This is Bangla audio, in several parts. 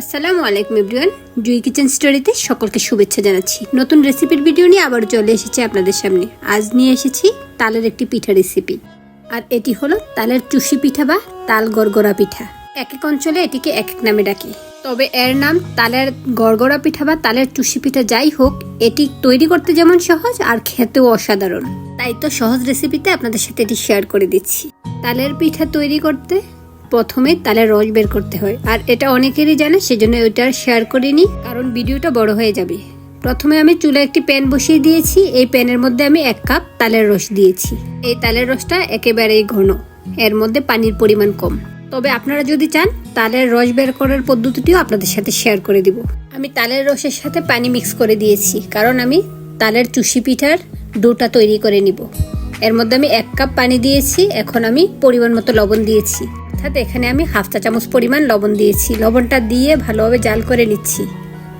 আসসালামু আলাইকুম এভরিওয়ান, জুই কিচেন স্টোরিতে সকলকে শুভেচ্ছা জানাচ্ছি। নতুন রেসিপির ভিডিও নিয়ে আবার চলে এসেছি আপনাদের সামনে। আজ নিয়ে এসেছি তালের একটি পিঠা রেসিপি। আর এটি হলো তালের চুষি পিঠা বা তাল গড়গড়া পিঠা। এক এক অঞ্চলে এটিকে এক এক নামে ডাকে। তবে এর নাম তালের গড়গড়া পিঠা বা তালের চুষি পিঠা যাই হোক, এটি তৈরি করতে যেমন সহজ আর খেতেও অসাধারণ। তাই তো সহজ রেসিপিতে আপনাদের সাথে এটি শেয়ার করে দিচ্ছি। তালের পিঠা তৈরি করতে প্রথমে তালের রস বের করতে হয়। আর এটা অনেকেরই জানে, সেজন্য ওইটা শেয়ার করিনি, কারণ ভিডিওটা বড় হয়ে যাবে। প্রথমে আমি চুলে একটি প্যান বসিয়ে দিয়েছি। এই প্যানের মধ্যে আমি এক কাপ তালের রস দিয়েছি। এই তালের রসটা একেবারেই ঘন, এর মধ্যে পানির পরিমাণ কম। তবে আপনারা যদি চান, তালের রস বের করার পদ্ধতিটিও আপনাদের সাথে শেয়ার করে দিব। আমি তালের রসের সাথে পানি মিক্স করে দিয়েছি, কারণ আমি তালের চুষি পিঠার ডোটা তৈরি করে নিব। এর মধ্যে আমি এক কাপ পানি দিয়েছি, এখন আমি পরিমাণ মতো লবণ দিয়েছি। অর্থাৎ এখানে আমি হাফ চা চামচ পরিমাণ লবণ দিয়েছি। লবণটা দিয়ে ভালোভাবে জাল করে নিচ্ছি।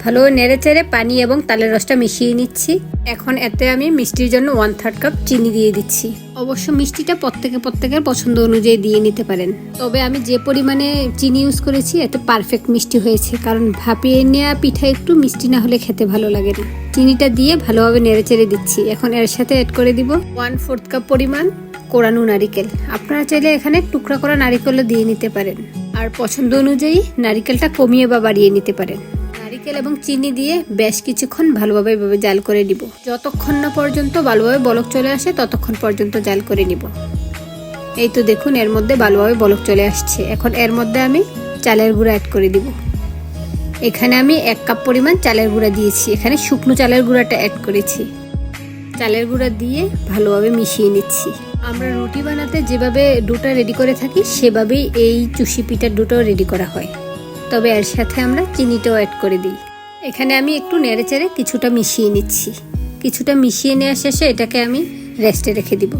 ভালোভাবে নেড়ে চেড়ে পানি এবং তালের রসটা মিশিয়ে নিচ্ছি। এখন এতে আমি মিষ্টির জন্য ওয়ান থার্ড কাপ চিনি দিয়ে দিচ্ছি। অবশ্য মিষ্টিটা প্রত্যেকে প্রত্যেকের পছন্দ অনুযায়ী দিয়ে নিতে পারেন। তবে আমি যে পরিমাণে চিনি ইউজ করেছি, এতে পারফেক্ট মিষ্টি হয়েছে। কারণ ভাপিয়ে নেওয়া পিঠা একটু মিষ্টি না হলে খেতে ভালো লাগে না। চিনিটা দিয়ে ভালোভাবে নেড়ে চেড়ে দিচ্ছি। এখন এর সাথে অ্যাড করে দিব ওয়ান ফোর্থ কাপ পরিমাণ কোরানো নারিকেল। আপনারা চাইলে এখানে টুকরা করা নারিকেলও দিয়ে নিতে পারেন। আর পছন্দ অনুযায়ী নারিকেলটা কমিয়ে বা বাড়িয়ে নিতে পারেন। নারিকেল এবং চিনি দিয়ে বেশ কিছুক্ষণ ভালোভাবে এভাবে জাল করে নিব। যতক্ষণ না পর্যন্ত ভালোভাবে বলক চলে আসে, ততক্ষণ পর্যন্ত জাল করে নিব। এই তো দেখুন, এর মধ্যে ভালোভাবে বলক চলে আসছে। এখন এর মধ্যে আমি চালের গুঁড়া অ্যাড করে দিব। এখানে আমি এক কাপ পরিমাণ চালের গুঁড়া দিয়েছি। এখানে শুকনো চালের গুঁড়াটা অ্যাড করেছি। চালের গুঁড়া দিয়ে ভালোভাবে মিশিয়ে নিচ্ছি। আমরা রুটি বানাতে যেভাবে ডোটা রেডি করে থাকি, সেভাবেই এই চুষি পিঠার ডোটাও রেডি করা হয়। তবে এর সাথে আমরা চিনিটাও অ্যাড করে দিই। এখানে আমি একটু নেড়ে চেড়ে কিছুটা মিশিয়ে নিচ্ছি। কিছুটা মিশিয়ে নেওয়া শেষে এটাকে আমি রেস্টে রেখে দিব।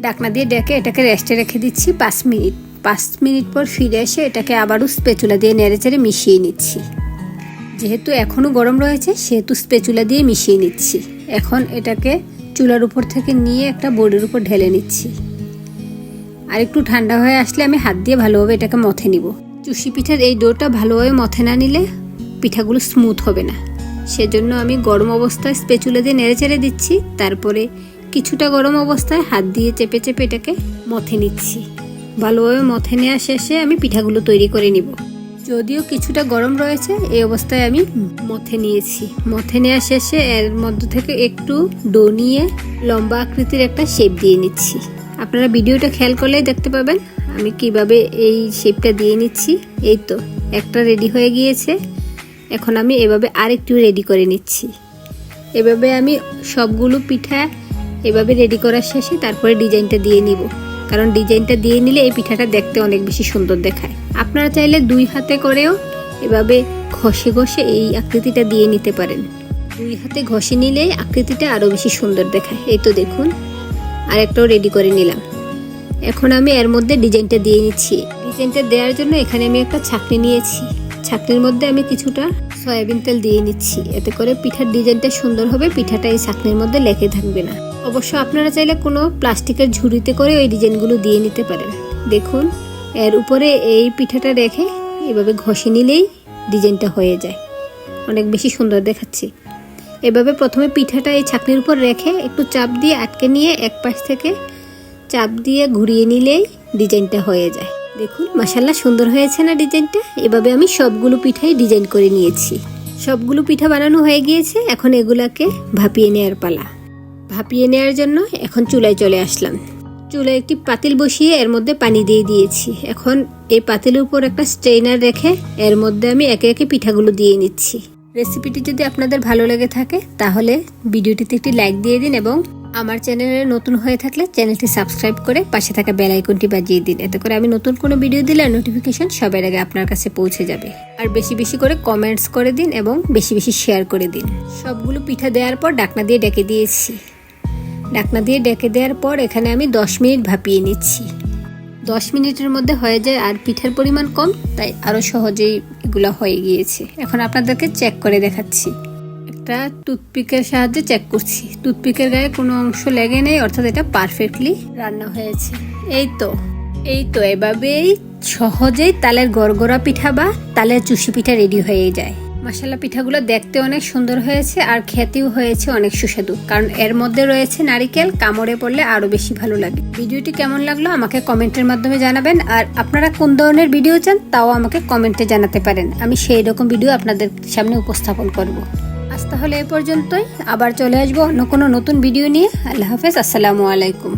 ডাকনা দিয়ে ডেকে এটাকে রেস্টে রেখে দিচ্ছি পাঁচ মিনিট। পাঁচ মিনিট পর ফিরে এসে এটাকে আবারও স্পেচুলা দিয়ে নেড়ে চেড়ে মিশিয়ে নিচ্ছি। যেহেতু এখনও গরম রয়েছে, সেহেতু স্পেচুলা দিয়ে মিশিয়ে নিচ্ছি। এখন এটাকে চুলার উপর থেকে নিয়ে একটা বোর্ডের উপর ঢেলে নিচ্ছি। আর একটু ঠান্ডা হয়ে আসলে আমি হাত দিয়ে ভালোভাবে এটাকে মথে নিব। চুষি পিঠার এই ডোটা ভালোভাবে মথে না নিলে পিঠাগুলো স্মুথ হবে না। সেজন্য আমি গরম অবস্থায় স্পেচুলা দিয়ে নেড়ে চেড়ে দিচ্ছি। তারপরে কিছুটা গরম অবস্থায় হাত দিয়ে চেপে চেপে এটাকে মথে নিচ্ছি। ভালোভাবে মথে নেওয়া শেষে আমি পিঠাগুলো তৈরি করে নিব। যদিও কিছুটা গরম রয়েছে, এই অবস্থায় আমি মথে নিয়েছি। মথে নেওয়া শেষে এর মধ্য থেকে একটু ডো নিয়ে লম্বা আকৃতির একটা শেপ দিয়ে নিচ্ছি। আপনারা ভিডিওটা খেয়াল করলেই দেখতে পাবেন আমি কীভাবে এই শেপটা দিয়ে নিচ্ছি। এই তো, একটা রেডি হয়ে গিয়েছে। এখন আমি এভাবে আরেকটু রেডি করে নিচ্ছি। এভাবে আমি সবগুলো পিঠা এভাবে রেডি করার শেষে তারপরে ডিজাইনটা দিয়ে নিব। কারণ ডিজাইনটা দিয়ে নিলে এই পিঠাটা দেখতে অনেক বেশি সুন্দর দেখায়। আপনারা চাইলে দুই হাতে করেও এভাবে ঘষে ঘষে এই আকৃতিটা দিয়ে নিতে পারেন। দুই হাতে ঘষে নিলে আকৃতিটা আরও বেশি সুন্দর দেখায়। এই তো দেখুন, আর একটাও রেডি করে নিলাম। এখন আমি এর মধ্যে ডিজাইনটা দিয়ে নিচ্ছি। ডিজাইনটা দেওয়ার জন্য এখানে আমি একটা ছাকনি নিয়েছি। ছাকনির মধ্যে আমি কিছুটা সয়াবিন তেল দিয়ে নিচ্ছি। এতে করে পিঠার ডিজাইনটা সুন্দর হবে, পিঠাটা এই ছাকনির মধ্যে লেগে থাকবে না। অবশ্য আপনারা চাইলে কোনো প্লাস্টিকের ঝুড়িতে করে ওই ডিজাইনগুলো দিয়ে নিতে পারেন। দেখুন, এর উপরে এই পিঠাটা রেখে এভাবে ঘষে নিলেই ডিজাইনটা হয়ে যায়। অনেক বেশি সুন্দর দেখাচ্ছে। এভাবে প্রথমে পিঠাটা এই ছাকনির উপর রেখে একটু চাপ দিয়ে আটকে নিয়ে এক পাশ থেকে চাপ দিয়ে ঘুরিয়ে নিলেই ডিজাইনটা হয়ে যায়। দেখুন মাসাল্লা সুন্দর হয়েছে না ডিজাইনটা? এভাবে আমি সবগুলো পিঠাই ডিজাইন করে নিয়েছি। সবগুলো পিঠা বানানো হয়ে গিয়েছে, এখন এগুলাকে ভাপিয়ে নেওয়ার পালা। ভাপিয়ে নেওয়ার জন্য এখন চুলায় চলে আসলাম। চুলায় একটি পাতিল বসিয়ে এর মধ্যে পানি দিয়ে দিয়েছি। এখন এই পাতিলের উপর একটা স্ট্রেনার রেখে এর মধ্যে আমি একে একে পিঠাগুলো দিয়ে নিচ্ছি। রেসিপিটি যদি আপনাদের ভালো লেগে থাকে, তাহলে ভিডিওটিতে একটি লাইক দিয়ে দিন এবং আমার চ্যানেলে নতুন হয়ে থাকলে চ্যানেলটি সাবস্ক্রাইব করে পাশে থাকা বেল আইকনটি বাজিয়ে দিন। এতে করে আমি নতুন কোনো ভিডিও দিলে নোটিফিকেশন সবার আগে আপনার কাছে পৌঁছে যাবে। আর বেশি বেশি করে কমেন্টস করে দিন এবং বেশি বেশি শেয়ার করে দিন। সবগুলো পিঠা দেওয়ার পর ডাকনা দিয়ে ডেকে দিয়েছি। ডাকনা দিয়ে ডেকে দেওয়ার পর এখানে আমি দশ মিনিট ভাপিয়ে নিচ্ছি। দশ মিনিটের মধ্যে হয়ে যায় আর পিঠার পরিমাণ কম, তাই আরও সহজেই এগুলো হয়ে গিয়েছে। এখন আপনাদেরকে চেক করে দেখাচ্ছি। একটা টুথপিকের সাহায্যে চেক করছি। টুথপিকের গায়ে কোনো অংশ লেগে নেই, অর্থাৎ এটা পারফেক্টলি রান্না হয়েছে। এই তো এই তো, এভাবেই সহজেই তালের গড়গড়া পিঠা বা তালের চুষি পিঠা রেডি হয়ে যায়। মশলা পিঠাগুলো দেখতে অনেক সুন্দর হয়েছে আর খেতেও হয়েছে অনেক সুস্বাদু। কারণ এর মধ্যে রয়েছে নারিকেল, কামড়ে পড়লে আরও বেশি ভালো লাগে। ভিডিওটি কেমন লাগল আমাকে কমেন্টের মাধ্যমে জানাবেন আর আপনারা কোন ধরনের ভিডিও চান তাও আমাকে কমেন্টে জানাতে পারেন। আমি সেই রকম ভিডিও আপনাদের সামনে উপস্থাপন করব। আজ তাহলে এ পর্যন্তই, আবার চলে আসব অন্য কোনো নতুন ভিডিও নিয়ে। আল্লাহ হাফেজ, আসসালামু আলাইকুম।